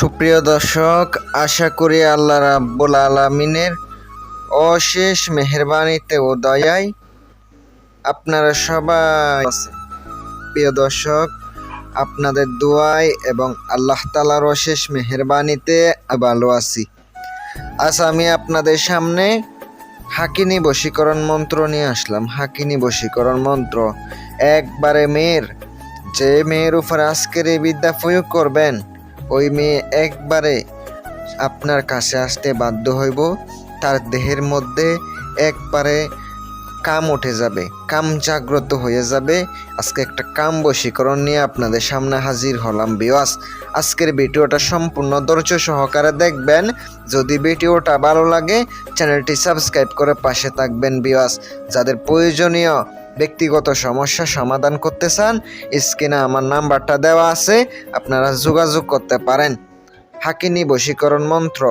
সুপ্রিয় দর্শক, আশা করি আল্লাহ রাব্বুল আলমিনের অশেষ মেহরবানিতে ও দয়ায় আপনারা সবাই আছেন। প্রিয় দর্শক, আপনাদের দোয়ায় এবং আল্লাহ তালার অশেষ মেহরবানিতে ভালো আছি আজ আমি আপনাদের সামনে হাকিনি বশীকরণ মন্ত্র নিয়ে আসলাম হাকিনি বশীকরণ মন্ত্র, একবারে মেয়ের, যে মেয়ের উপর আজকের এই বিদ্যা প্রয়োগ করবেন ওই মেয়ে একবারে আপনার কাছে আসতে বাধ্য হইব। তার দেহের মধ্যে একবারে কাম উঠে যাবে, কাম জাগ্রত হয়ে যাবে। আজকে একটা কাম বশীকরণ নিয়ে আপনাদের সামনে হাজির হলাম বিওয়াস আজকের ভিডিওটা সম্পূর্ণ ধৈর্য সহকারে দেখবেন। যদি ভিডিওটা ভালো লাগে, চ্যানেলটি সাবস্ক্রাইব করে পাশে থাকবেন বিওয়াস যাদের প্রয়োজনীয় ব্যক্তিগত সমস্যা সমাধান করতে চান, স্ক্রিনে আমার নাম্বারটা দেওয়া আছে, আপনারা যোগাযোগ করতে পারেন। হাকিনি বশীকরণ মন্ত্র,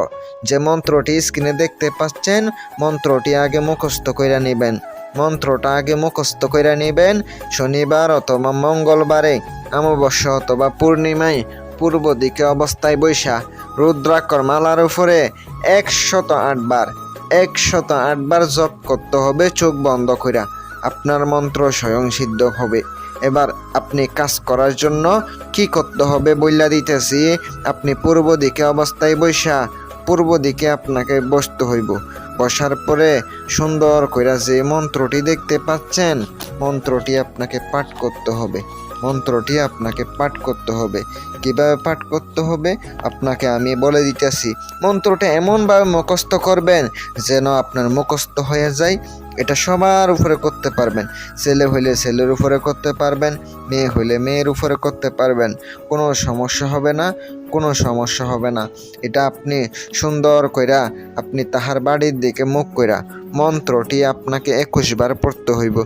যে মন্ত্রটি স্ক্রিনে দেখতে পাচ্ছেন, মন্ত্রটি আগে মুখস্থ কইরা নেবেন। মন্ত্রটা আগে মুখস্থ কইরা নেবেন, শনিবার অথবা মঙ্গলবারে, অমাবস্যা অথবা পূর্ণিমায়, পূর্ব দিকে অবস্থায় বৈশা, রুদ্রাক্ষর মালার উপরে একশত আটবার একশত আটবার জপ করতে হবে, চোখ বন্ধ কইরা। আপনার মন্ত্র স্বয়ং সিদ্ধ হবে। এবার আপনি কাজ করার জন্য কি করতে হবে বইলা দিতেছি। আপনি পূর্ব দিকে অবস্থায় বৈশা পূর্ব দিকে আপনাকে বসতে হইব। বসার পরে সুন্দর কইরা যে মন্ত্রটি দেখতে পাচ্ছেন, মন্ত্রটি আপনাকে পাঠ করতে হবে। মন্ত্রটি আপনাকে পাঠ করতে হবে। কীভাবে পাঠ করতে হবে? আপনাকে আমি বলে দিতেছি। মন্ত্রটা এমনভাবে মুখস্থ করবেন যেন আপনার মুখস্থ হয়ে যায়। এটা সবার উপরে করতে পারবেন। ছেলে হইলে ছেলের উপরে করতে পারবেন, মেয়ে হইলে মেয়ের উপরে করতে পারবেন। কোনো সমস্যা হবে না, কোনো সমস্যা হবে না। এটা আপনি সুন্দর কইরা, আপনি তাহার বাড়ির দিকে মুখ কইরা, মন্ত্রটি আপনাকে একুশ বার পড়তে হইব।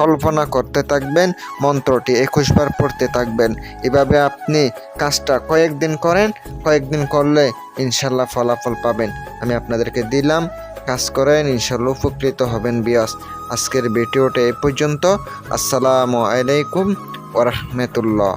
কল্পনা করতে থাকবেন, মন্ত্রটি একুশ বার পড়তে থাকবেন। এভাবে আপনি কাজটা কয়েকদিন করেন, কয়েকদিন করলে ইনশাল্লাহ ফলাফল পাবেন। আমি আপনাদেরকে দিলাম কাজ করেন ইনশাল্লাহ উপকৃত হবেন বিয়াস। আজকের ভিডিওটা এ পর্যন্ত। আসসালামু আলাইকুম ওরহমতুল্লাহ